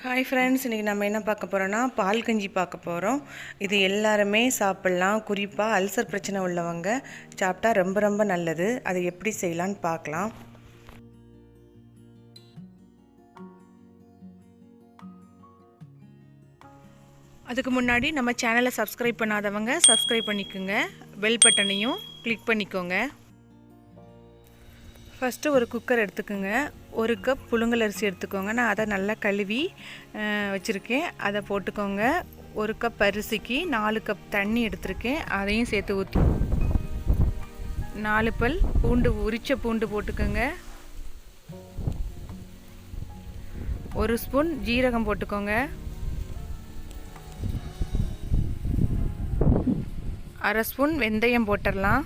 Hi friends இன்றைக்கி நம்ம என்ன பார்க்க போகிறோன்னா பால் கஞ்சி பார்க்க போகிறோம் இது எல்லாருமே சாப்பிட்லாம். குறிப்பாக அல்சர் பிரச்சனை உள்ளவங்க சாப்பிட்டா ரொம்ப ரொம்ப நல்லது. அதை எப்படி செய்யலான்னு பார்க்கலாம். அதுக்கு முன்னாடி நம்ம சேனலை சப்ஸ்கிரைப் பண்ணாதவங்க சப்ஸ்கிரைப் பண்ணிக்கோங்க. பெல் பட்டனையும் கிளிக் பண்ணிக்கோங்க. ஃபஸ்ட்டு ஒரு குக்கர் எடுத்துக்கோங்க. ஒரு கப் புழுங்கல் அரிசி எடுத்துக்கோங்க. நான் அதை நல்லா கழுவி வச்சுருக்கேன். அதை போட்டுக்கோங்க. ஒரு கப் அரிசிக்கு நாலு கப் தண்ணி எடுத்திருக்கேன். அதையும் சேர்த்து ஊற்றி நாலு பல் பூண்டு உரிச்ச பூண்டு போட்டுக்கோங்க. ஒரு ஸ்பூன் ஜீரகம் போட்டுக்கோங்க. அரை ஸ்பூன் வெந்தயம் போட்டுடலாம்.